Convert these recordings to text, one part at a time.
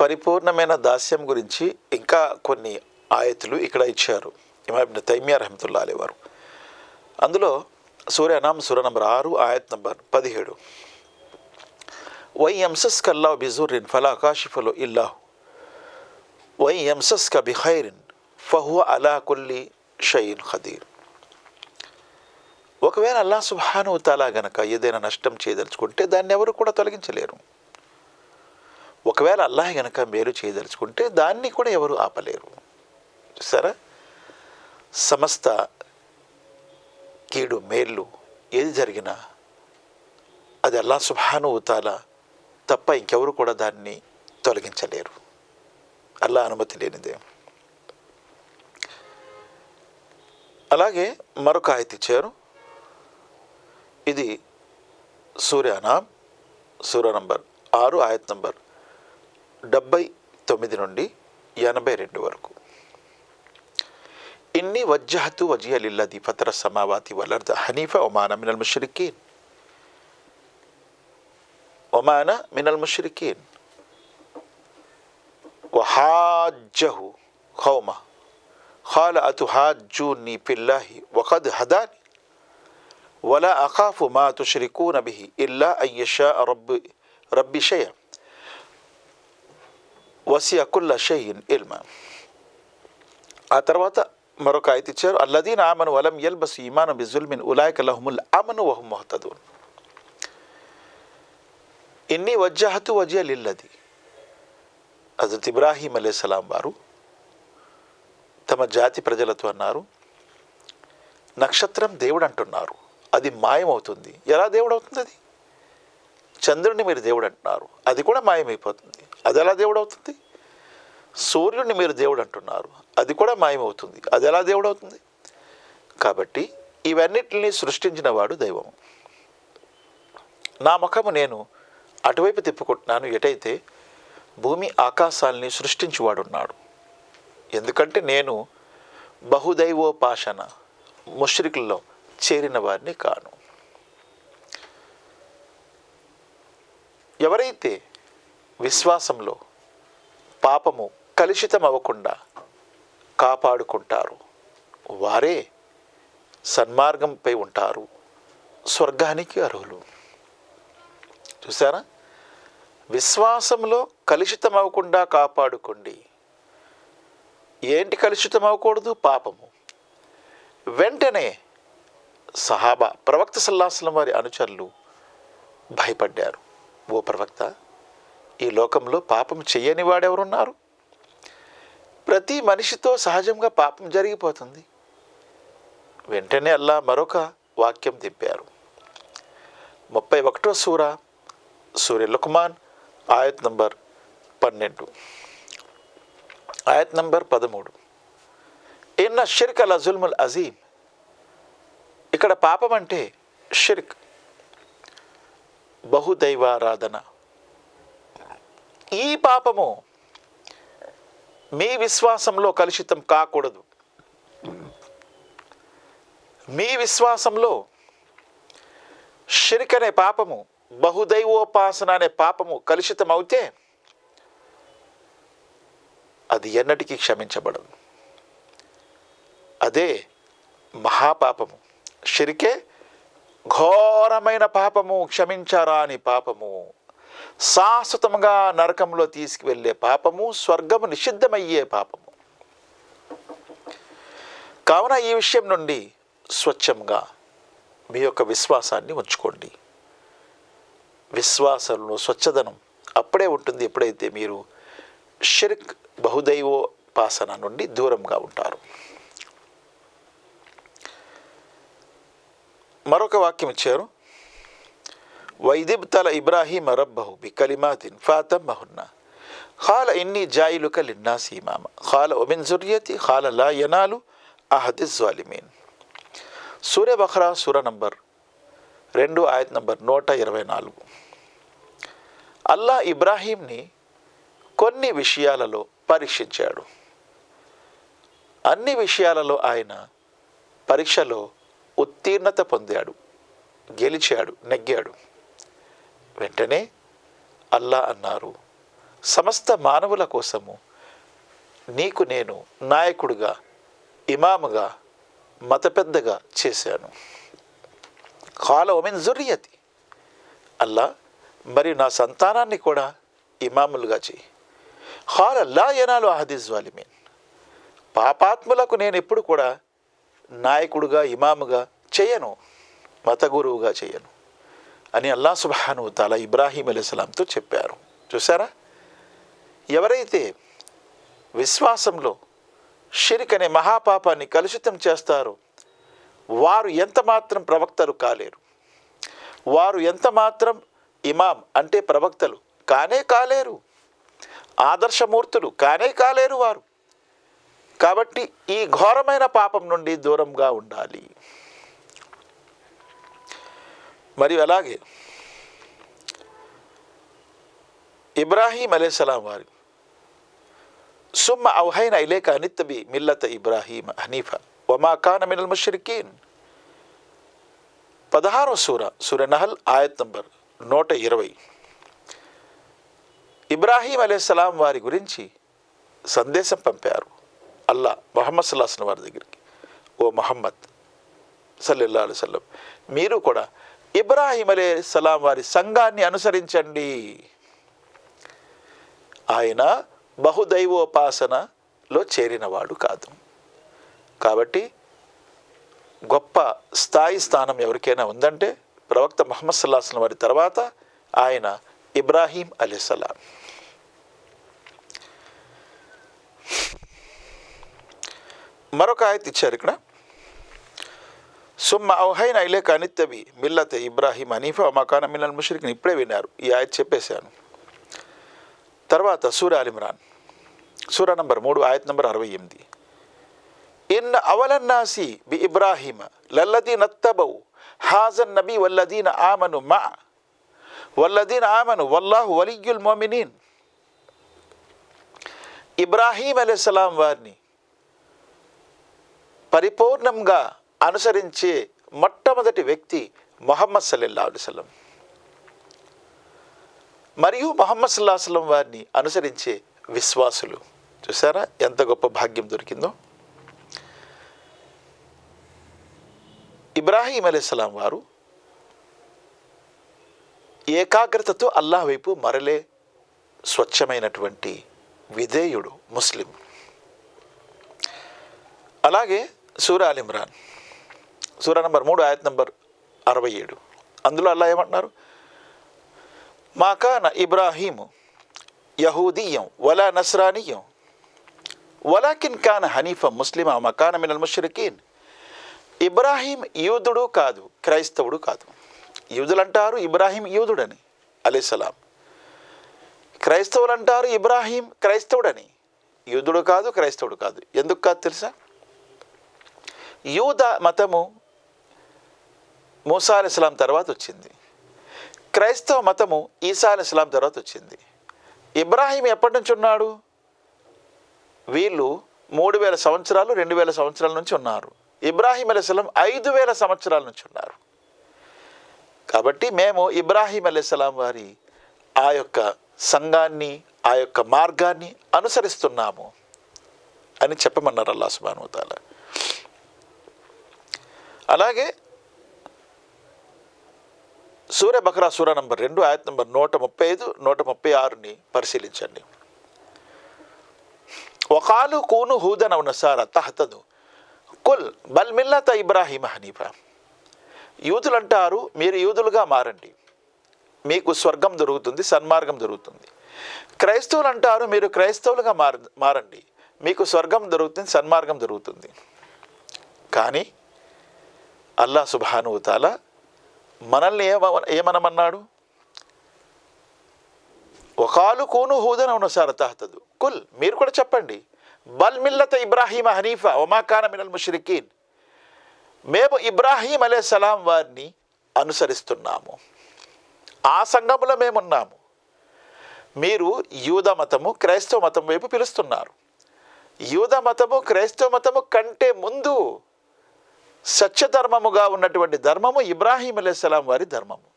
పరిపూర్ణమైన దాస్యం గురించి ఇంకా కొన్ని ఆయతులు ఇక్కడ ఇచ్చారు. ఇమాబిన్ తైమియా రహమతుల్లా అలీ వారు. అందులో సూర్య సూర నంబర్ ఆరు ఆయత్ నంబర్ పదిహేడు. వై ఎంసస్ కల్లా బిజురిన్ ఫలా కాషిఫలో ఇల్లాహు వై ఎంసస్ క బిఖైరిన్ అలా కుల్లి షయీన్ ఖదీర్. ఒకవేళ అల్లా సుభాను తాలా గనక ఏదైనా నష్టం చేయదలుచుకుంటే దాన్ని ఎవరు కూడా తొలగించలేరు. ఒకవేళ అల్లాహ్ కనుక మేలు చేయదలుచుకుంటే దాన్ని కూడా ఎవరు ఆపలేరు. సరే సమస్త కీడు మేళ్ళు ఏది జరిగినా అది అల్లా సుబ్హాను తప్ప ఇంకెవరు కూడా దాన్ని తొలగించలేరు. అల్లా అనుమతి లేనిదే. అలాగే మరొక ఆయత ఇచ్చారు. ఇది సూర్యానాం సూర్య నంబర్ ఆరు ఆయత్ నంబర్ డెబ్బై తొమ్మిది నుండి ఎనభై రెండు వరకు ఇన్ని వజ్జహతు వజియ లిల్లది ఫతర సమావాతి వలర్ద హనీఫ ఒమాన మినల్ ముషరికీన్ ఒమాన మినల్ ముషరికీన్ وحاجه قومه قال أتحاجوني في الله وقد هداني ولا أخاف ما تشركون به إلا أن يشاء رب ربي شيئا వసియ కుల్ల షహీన్ ఇల్మ. ఆ తర్వాత మరొక ఆయత ఇచ్చారు అల్లదీన్ ఆమెను వలం ఎల్బస్ ఇమాను బిజుల్మిన్ ఉలాయక్ లహుముల్ అమను వహు మొహతదు ఇన్ని వజ్జహతు వజయ లిల్లది. హజరత్ ఇబ్రాహీం అలేసలాం వారు తమ జాతి ప్రజలతో అన్నారు నక్షత్రం దేవుడు అంటున్నారు అది మాయమవుతుంది. ఎలా దేవుడు అవుతుంది అది చంద్రుడిని మీరు దేవుడు అంటున్నారు. అది కూడా మాయమైపోతుంది. అది ఎలా దేవుడు అవుతుంది? సూర్యుడిని మీరు దేవుడు అంటున్నారు. అది కూడా మాయమవుతుంది. అది ఎలా దేవుడు అవుతుంది? కాబట్టి ఇవన్నిటిని సృష్టించిన వాడు దైవం. నా ముఖము నేను అటువైపు తిప్పుకుంటున్నాను. ఎటైతే భూమి ఆకాశాల్ని సృష్టించువాడున్నాడు. ఎందుకంటే నేను బహుదైవోపాసన ముష్రికుల్లో చేరిన వారిని కాను. ఎవరైతే విశ్వాసంలో పాపము కలుషితం అవ్వకుండా కాపాడుకుంటారు వారే సన్మార్గంపై ఉంటారు. స్వర్గానికి అర్హులు. చూసారా విశ్వాసంలో కలుషితం అవ్వకుండా కాపాడుకోండి. ఏంటి కలుషితం అవ్వకూడదు పాపము. వెంటనే సహాబా ప్రవక్త సల్లాసలం వారి అనుచరులు భయపడ్డారు. ఓ ప్రవక్త ఈ లోకంలో పాపం చెయ్యని వాడెవరున్నారు? ప్రతి మనిషితో సహజంగా పాపం జరిగిపోతుంది. వెంటనే అల్లా మరొక వాక్యం తిప్పారు ముప్పై ఒకటో సూర సూర్య లుక్మాన్ ఆయత్ నంబర్ పన్నెండు. ఆయత్ నంబర్ పదమూడు. ఇన్న షిర్క్ అల్ అజుల్ముల్ అజీమ్. ఇక్కడ పాపం అంటే షిర్క్. బహుదైవారాధన. ఈ పాపము మీ విశ్వాసంలో కలుషితం కాకూడదు. మీ విశ్వాసంలో షిరిక్ అనే పాపము బహుదైవోపాసన అనే పాపము కలుషితం అవుతే అది ఎన్నటికీ క్షమించబడదు. అదే మహాపాపము. షిరికే ఘోరమైన పాపము క్షమించారా అని పాపము శాశ్వతంగా నరకంలో తీసుకువెళ్ళే పాపము స్వర్గము నిషిద్ధమయ్యే పాపము. కావున ఈ విషయం నుండి స్వచ్ఛంగా మీ యొక్క విశ్వాసాన్ని ఉంచుకోండి. విశ్వాసంలో స్వచ్ఛదనం అప్పుడే ఉంటుంది ఎప్పుడైతే మీరు షిర్క్ బహుదైవోపాసన నుండి దూరంగా ఉంటారు. మరొక వాక్యం ఇచ్చారు. వైదిబ్తల ఇబ్రాహీమ రబ్బహు బి కలిమాతిన్ ఫాతమ్మహున్న. ఖాల ఇన్ని జాయిలుక లిన్నాసి ఇమామ ఖాల ఒమిన్ జుర్యతి ఖాల లా యనాలు అహది జాలిమీన్ సూర్య బఖ్రా సూర నంబర్ రెండు ఆయత్ నంబర్ నూట ఇరవై నాలుగు. అల్లా ఇబ్రాహీంని కొన్ని విషయాలలో పరీక్షించాడు. అన్ని విషయాలలో ఆయన పరీక్షలో ఉత్తీర్ణత పొందాడు. గెలిచాడు నెగ్గాడు. వెంటనే అల్లా అన్నారు సమస్త మానవుల కోసము నీకు నేను నాయకుడుగా ఇమాముగా మత పెద్దగా చేశాను. కాల ఒమెన్ జుర్రియతి. అల్లా మరి నా సంతానాన్ని కూడా ఇమాములుగా చేయి. హాల్ అల్లా ఎనాలు అహదిజ్ వాలిమీన్ పాపాత్ములకు నేను ఎప్పుడు కూడా నాయకుడుగా ఇమాముగా చేయను మత గురువుగా చేయను అని అల్లా సుబాను తాలా ఇబ్రాహీం అలీస్లాంతో చెప్పారు. చూసారా ఎవరైతే విశ్వాసంలో షిరిక్ అనే మహాపాపాన్ని కలుషితం చేస్తారో వారు ఎంత మాత్రం ప్రవక్తలు కాలేరు. వారు ఎంత మాత్రం ఇమాం అంటే ప్రవక్తలు కానే కాలేరు. ఆదర్శమూర్తులు కానే కాలేరు వారు. కాబట్టి ఈ ఘోరమైన పాపం నుండి దూరంగా ఉండాలి. మరియు అలాగే ఇబ్రాహీం అలేసలాం వారి సుమ్మ ఔహైన ఇలేక అనిత్తబి మిల్లత ఇబ్రాహీం హనీఫా వమా ఖాన్ మినల్ ముషరికీన్. పదహారో సూర సూర్యనహల్ నహల్ ఆయత్ నంబర్ నూట ఇరవై. ఇబ్రాహీం అలేసలాం వారి గురించి సందేశం పంపారు. అల్లా మహమ్మద్ సల్లాహన్ వారి దగ్గరికి. ఓ మహమ్మద్ సల్లెల్లా అలైవల్లం మీరు కూడా ఇబ్రాహీం అలే సలాం వారి సంఘాన్ని అనుసరించండి. ఆయన బహుదైవోపాసనలో చేరినవాడు కాదు. కాబట్టి గొప్ప స్థాయి స్థానం ఎవరికైనా ఉందంటే ప్రవక్త మహమ్మద్ సల్లాహం వారి తర్వాత ఆయన ఇబ్రాహీం అలీసలాం మరొక ఆయత్ ఇచ్చారు ఇక్కడ. సుమ్మ ఔహైన ఇలే అనిత్తవి మిల్లత ఇబ్రాహీం అనీఫా మకాన మిల్లల్ ముషరిక్ని. ఇప్పుడే విన్నారు. ఈ ఆయత్ చెప్పేశాను. తర్వాత సూర్య అలిమ్రాన్ సూర నంబర్ మూడు ఆయత్ నంబర్ అరవై ఎనిమిది. ఇన్ అవలన్నాసి బి ఇబ్రాహీమ లల్లదీన్ అత్తబౌ హాజన్ నబీ వల్లదీన్ ఆమను మా వల్లదీన్ ఆమను వల్లాహు వలియుల్ మోమినీన్. ఇబ్రాహీం అలెస్లాం వారిని పరిపూర్ణంగా అనుసరించే మొట్టమొదటి వ్యక్తి మొహమ్మద్ సల్లల్లా అలుసలం మరియు మొహమ్మద్ సల్లాహం వారిని అనుసరించే విశ్వాసులు. చూసారా ఎంత గొప్ప భాగ్యం దొరికిందో. ఇబ్రాహీం అలీస్లాం వారు ఏకాగ్రతతో అల్లాహ్ వైపు మరలే స్వచ్ఛమైనటువంటి విధేయుడు ముస్లిం. అలాగే సూర అల్ ఇమ్రాన్. సూర నంబర్ మూడు ఆయత్ నంబర్ అరవై ఏడు. అందులో అల్లా ఏమంటున్నారు? మాకాన ఇబ్రాహీము యహూదీయం వలా నస్రానీయం వలాకిన్ కాన్ హనీఫ ముస్లిం మకాన మినల్ ముషరికీన్. ఇబ్రాహీం యూదుడు కాదు క్రైస్తవుడు కాదు. యూదులు అంటారు ఇబ్రాహీం యూదుడని అలీసలాం క్రైస్తవులు అంటారు ఇబ్రాహీం క్రైస్తవుడని యూదుడు కాదు క్రైస్తవుడు కాదు. ఎందుకు కాదు తెలుసా? యూద మతము మూసా ఇస్లాం తర్వాత వచ్చింది. క్రైస్తవ మతము ఈసా ఇస్లాం తర్వాత వచ్చింది. ఇబ్రాహీం ఎప్పటి నుంచి ఉన్నాడు? వీళ్ళు మూడు వేల సంవత్సరాలు రెండు వేల సంవత్సరాల నుంచి ఉన్నారు. ఇబ్రాహీం అలీస్లాం ఐదు వేల సంవత్సరాల నుంచి ఉన్నారు. కాబట్టి మేము ఇబ్రాహీం అలీస్లాం వారి ఆ యొక్క సంఘాన్ని ఆ యొక్క మార్గాన్ని అనుసరిస్తున్నాము అని చెప్పమన్నారు అల్లా సుబానుతాల అలాగే సూర్య బక్రా సూర నంబర్ రెండు ఆయత్ నంబర్ నూట ముప్పై ఐదు నూట ముప్పై ఆరుని పరిశీలించండి. వకాలు కూను హూదన నసార తహతదు. కుల్ బల్ మిల్లత ఇబ్రాహీం హనీఫా. యూదులు అంటారు మీరు యూదులుగా మారండి. మీకు స్వర్గం దొరుకుతుంది సన్మార్గం దొరుకుతుంది. క్రైస్తవులు అంటారు మీరు క్రైస్తవులుగా మార మారండి. మీకు స్వర్గం దొరుకుతుంది సన్మార్గం దొరుకుతుంది. కానీ అల్లా సుబానుతాల మనల్ని ఏమ ఏమనమన్నాడు? ఒకాలు కూను హూదన్ ఉన్నసార తహతదు. కుల్ మీరు కూడా చెప్పండి. బల్ మిల్లత ఇబ్రాహీం హనీఫా ఒమాకాన మినల్ ముషరికీన్. మేము ఇబ్రాహీం అలే సలాం వారిని అనుసరిస్తున్నాము. ఆ సంఘములో మేమున్నాము. మీరు యూద మతము క్రైస్తవ మతం వైపు పిలుస్తున్నారు. యూద మతము క్రైస్తవ మతము కంటే ముందు సత్యధర్మముగా ఉన్నటువంటి ధర్మము ఇబ్రాహీం అలైహిస్సలాం వారి ధర్మము.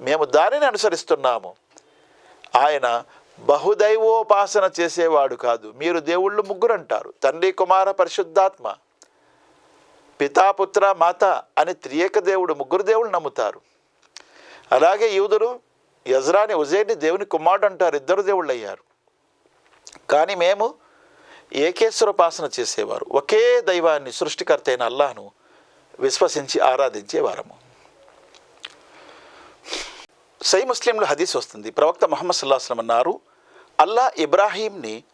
మేము దానిని అనుసరిస్తున్నాము. ఆయన బహుదైవోపాసన చేసేవాడు కాదు. మీరు దేవుళ్ళు ముగ్గురు అంటారు తండ్రి కుమార పరిశుద్ధాత్మ పితాపుత్ర మాత అని త్రియేక దేవుడు ముగ్గురు దేవుళ్ళు నమ్ముతారు. అలాగే యూదులు యజ్రాని ఉజేని దేవుని కుమారుడు అంటారు. ఇద్దరు దేవుళ్ళు అయ్యారు కానీ మేము ఏకేశ్వరోపాసన చేసేవారు. ఒకే దైవాన్ని సృష్టికర్త అయిన అల్లాహను విశ్వసించి ఆరాధించే వారము. సై ముస్లింలో హదీస్ వస్తుంది. ప్రవక్త మహమ్మద్ సల్లాహం అన్నారు అల్లా ఇబ్రాహీంని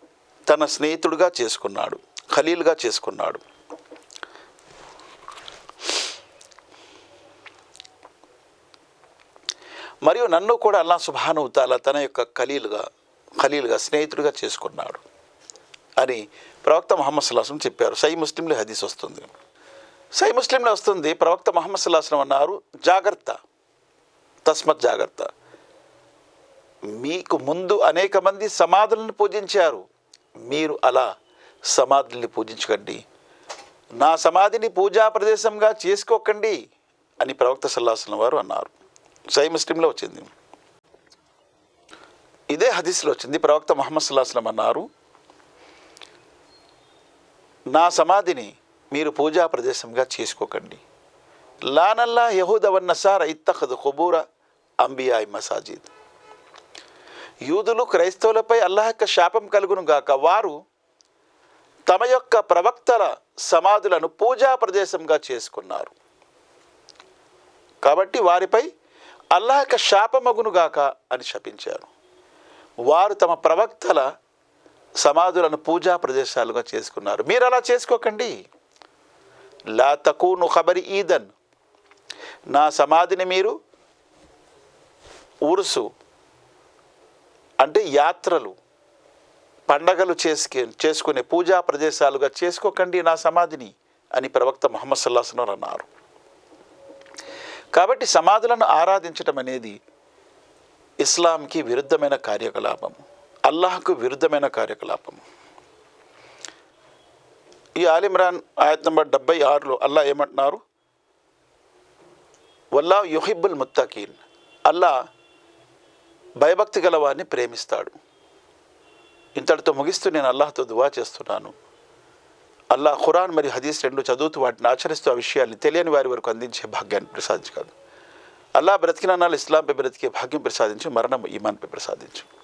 తన స్నేహితుడిగా చేసుకున్నాడు ఖలీల్గా చేసుకున్నాడు. మరియు నన్ను కూడా అల్లా సుభానుతాల తన యొక్క ఖలీలుగా ఖలీలుగా స్నేహితుడిగా చేసుకున్నాడు. అని ప్రవక్త మొహమ్మద్ సల్లాహం చెప్పారు. సై ముస్లింలు హదీస్ వస్తుంది. సై ముస్లింలో వస్తుంది ప్రవక్త మహమ్మద్ సల్లాహం అన్నారు జాగ్రత్త తస్మత్ జాగ్రత్త. మీకు ముందు అనేక మంది సమాధులను పూజించారు. మీరు అలా సమాధుల్ని పూజించకండి. నా సమాధిని పూజా ప్రదేశంగా చేసుకోకండి అని ప్రవక్త సల్లాహం వారు అన్నారు. సై ముస్లింలో వచ్చింది. ఇదే హదీస్లో వచ్చింది ప్రవక్త మహమ్మద్ సుల్లాహస్లం అన్నారు నా సమాధిని మీరు పూజా ప్రదేశంగా చేసుకోకండి. లానల్లా యహూదవన్న సార్ ఇత్తఖద్ ఖుబూర అంబియాయ్ మసాజిద్. యూదులు క్రైస్తవులపై అల్లాహ్ యొక్క శాపం కలుగును గాక. వారు తమ యొక్క ప్రవక్తల సమాధులను పూజా ప్రదేశంగా చేసుకున్నారు. కాబట్టి వారిపై అల్లాహ్ యొక్క శాపమగును గాక అని శపించారు. వారు తమ ప్రవక్తల సమాధులను పూజా ప్రదేశాలుగా చేసుకున్నారు. మీరు అలా చేసుకోకండి. లా తకూను ఖబరి ఈదన్. నా సమాధిని మీరు ఊరుసు. అంటే యాత్రలు పండగలు చేసుకే చేసుకునే పూజా ప్రదేశాలుగా చేసుకోకండి నా సమాధిని అని ప్రవక్త మొహమ్మద్ సల్లాహం అన్నారు. కాబట్టి సమాధులను ఆరాధించటం అనేది ఇస్లాంకి విరుద్ధమైన కార్యకలాపము. అల్లాహకు విరుద్ధమైన కార్యకలాపము. ఈ ఆలిమ్రాన్ ఆయత్ నంబర్ డెబ్బై ఆరులో అల్లా ఏమంటున్నారు? వల్లా యుహిబ్బుల్ ముత్తకీన్. అల్లా భయభక్తి గల వారిని ప్రేమిస్తాడు. ఇంతటితో ముగిస్తూ నేను అల్లాహతో దువా చేస్తున్నాను. అల్లా ఖురాన్ మరియు హదీస్ రెండు చదువుతూ వాటిని ఆచరిస్తూ ఆ విషయాన్ని తెలియని వారి వరకు అందించే భాగ్యాన్ని ప్రసాదించగలదు అల్లా బ్రతికిన ఇస్లాంపై బ్రతికే భాగ్యం ప్రసాదించు మరణం ఈమాన్పై ప్రసాదించు.